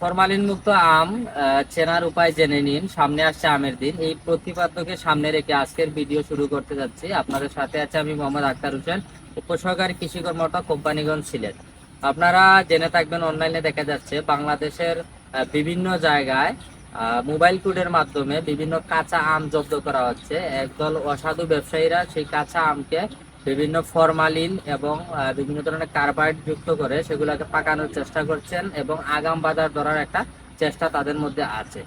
Formalin মুক্ত আম চেনার উপায় জেনে নিন। সামনে আসছে আমের দিন। এই প্রতিপাদ্যকে সামনে রেখে আজকের ভিডিও শুরু করতে যাচ্ছি। আপনাদের সাথে আছে আমি মোহাম্মদ আক্তার হোসেন, উপসহকারী কৃষি কর্মকর্তা কোম্পানিগঞ্জ সিলেট। আপনারা জেনে থাকবেন, অনলাইনে দেখা যাচ্ছে বাংলাদেশের বিভিন্ন জায়গায় মোবাইল কোডের মাধ্যমে বিভিন্ন কাঁচা আম জব্দ করা হচ্ছে। একদল অসাধু ব্যবসায়ীরা সেই কাঁচা আমকে বিভিন্ন ফরমালিন এবং বিভিন্ন ধরনের কার্বাইড যুক্ত করে সেগুলোকে পাকানোর চেষ্টা করছেন এবং আগাম বাজার ধরার একটা চেষ্টা তাদের মধ্যে আছে।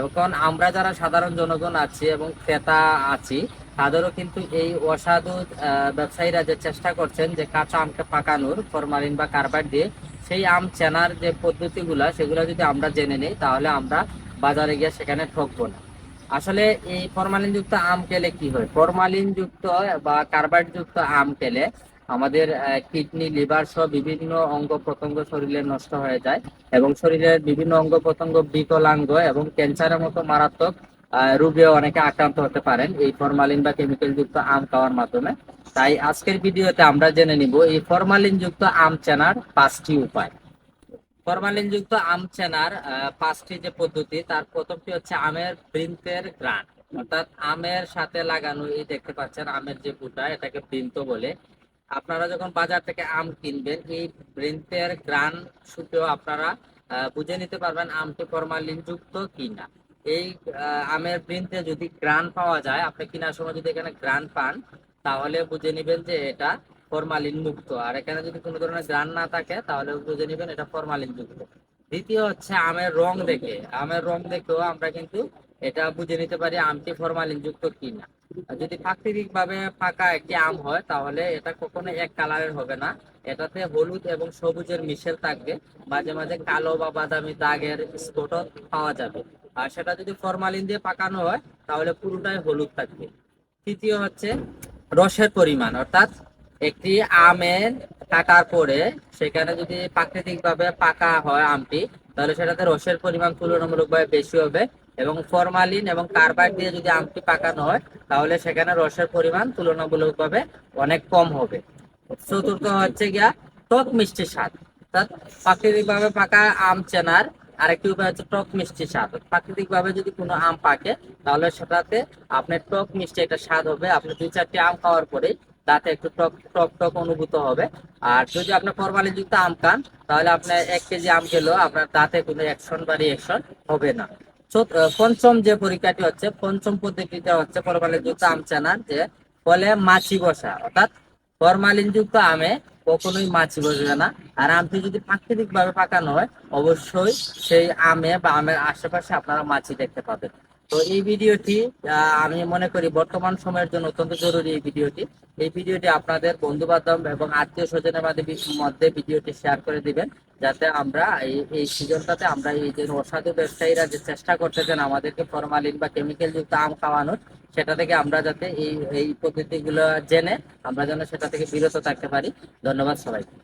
এখন আমরা যারা সাধারণ জনগণ আছি এবং ক্রেতা আছি, তাদেরও কিন্তু এই অসাধু ব্যবসায়ীরা যে চেষ্টা করছেন যে কাঁচা আমকে পাকানোর ফরমালিন বা কার্বাইড দিয়ে, সেই আম চেনার যে পদ্ধতিগুলা, সেগুলো যদি আমরা জেনে নিই, তাহলে আমরা বাজারে গিয়ে সেখানে ঠকবো না। আসলে এই ফরমালিন যুক্ত আম খেলে কি হয়? ফরমালিন যুক্ত বা কার্বাইড যুক্ত আম খেলে আমাদের কিডনি লিভার সহ বিভিন্ন অঙ্গ প্রত্যঙ্গ শরীরে নষ্ট হয়ে যায় এবং শরীরের বিভিন্ন অঙ্গ প্রত্যঙ্গ বিকলাঙ্গ এবং ক্যান্সারের মতো মারাত্মক রোগেও অনেকে আক্রান্ত হতে পারেন এই ফরমালিন বা কেমিক্যাল যুক্ত আম খাওয়ার মাধ্যমে। তাই আজকের ভিডিওতে আমরা জেনে নিব এই ফরমালিন যুক্ত আম চেনার পাঁচটি উপায়। ফরমালিন যুক্ত আম চেনার পাঁচটি যে পদ্ধতি, তার প্রথমটি হচ্ছে আমের বৃন্তের গ্রান। অর্থাৎ আমের সাথে লাগানো এই দেখতে পাচ্ছেন আমের যে বুটা এটাকে বৃন্ত বলে। আপনারা যখন বাজার থেকে আম কিনবেন, এই বৃন্তের গ্রান শুকেও আপনারা বুঝে নিতে পারবেন আমটি ফরমালিন যুক্ত কিনা। এই আমের বৃন্তে যদি গ্রান পাওয়া যায়, আপনি কেনার সময় যদি এখানে গ্রান পান, তাহলে বুঝে নিবেন যে এটা ফরমালিন মুক্ত আর এখানে যদি কোনো ধরনের গ্রান না থাকে, তাহলে বুঝে নিবেন এটা ফরমালিন যুক্ত দ্বিতীয় হচ্ছে আমের রং দেখে। আমের রং দেখেও আমরা কিন্তু এটা বুঝে নিতে পারি আমটি ফরমালিন যুক্ত কিনা। যদি প্রাকৃতিক ভাবে পাকা একটি আম হয়, তাহলে এটা কখনো এক কালারের হবে না। এটাতে হলুদ এবং সবুজের মিশেল থাকবে। মাঝে মাঝে কালো বা বাদামি দাগের স্পটও পাওয়া যাবে। আর সেটা যদি ফরমালিন দিয়ে পাকানো হয়, তাহলে পুরোটাই হলুদ থাকবে। তৃতীয় হচ্ছে রসের পরিমাণ, অর্থাৎ একটি আমের কাটার পরে সেখানে যদি প্রাকৃতিক ভাবে পাকা হয় আমটি, তাহলে সেটাতে রসের পরিমাণ তুলনামূলকভাবে বেশি হবে এবং ফরমালিন এবং কার্বাইড দিয়ে যদি আমটি পাকানো হয়, তাহলে সেখানে রসের পরিমাণ তুলনামূলকভাবে অনেক কম হবে। চতুর্থ হচ্ছে গিয়া টক মিষ্টি স্বাদ। অর্থাৎ প্রাকৃতিকভাবে পাকা আম চেনার আরেকটি উপায় হচ্ছে টক মিষ্টি স্বাদ। প্রাকৃতিক ভাবে যদি কোনো আম পাকে, তাহলে সেটাতে আপনার টক মিষ্টি একটা স্বাদ হবে। আপনি দুই চারটি আম খাওয়ার পরে দাঁতে একটু টক টক টক অনুভূত হবে। আর যদি আপনার ফরমালিন যুক্ত আম খান, তাহলে আপনার এক কেজি আম খেলেও আপনার দাঁতে কোনো অ্যাকশন বা রিয়েকশন হবে না। পঞ্চম যে পরীক্ষাটি হচ্ছে, পঞ্চম পদ্ধতিটা হচ্ছে ফরমালিন যুক্ত আম চেনার যে ফলে মাছি বসা। অর্থাৎ ফরমালিন যুক্ত আমে কখনোই মাছি বসবে না। আর আমটি যদি প্রাকৃতিক ভাবে পাকানো হয়, অবশ্যই সেই আমে বা আমের আশেপাশে আপনারা মাছি দেখতে পাবেন। তো এই ভিডিওটি আমি মনে করি বর্তমান সময়ের জন্য অত্যন্ত জরুরি এই ভিডিওটি। এই ভিডিওটি আপনাদের বন্ধু বান্ধব এবং আত্মীয় স্বজনের মধ্যে মধ্যে ভিডিওটি শেয়ার করে দিবেন, যাতে আমরা এই এই সিজনটাতে আমরা এই যে অসাধু ব্যবসায়ীরা যে চেষ্টা করতেছেন আমাদেরকে ফরমালিন বা কেমিক্যাল যুক্ত আম খাওয়ানোর, সেটা থেকে আমরা যাতে এই এই পদ্ধতিগুলো জেনে আমরা যেন সেটা থেকে বিরত থাকতে পারি। ধন্যবাদ সবাইকে।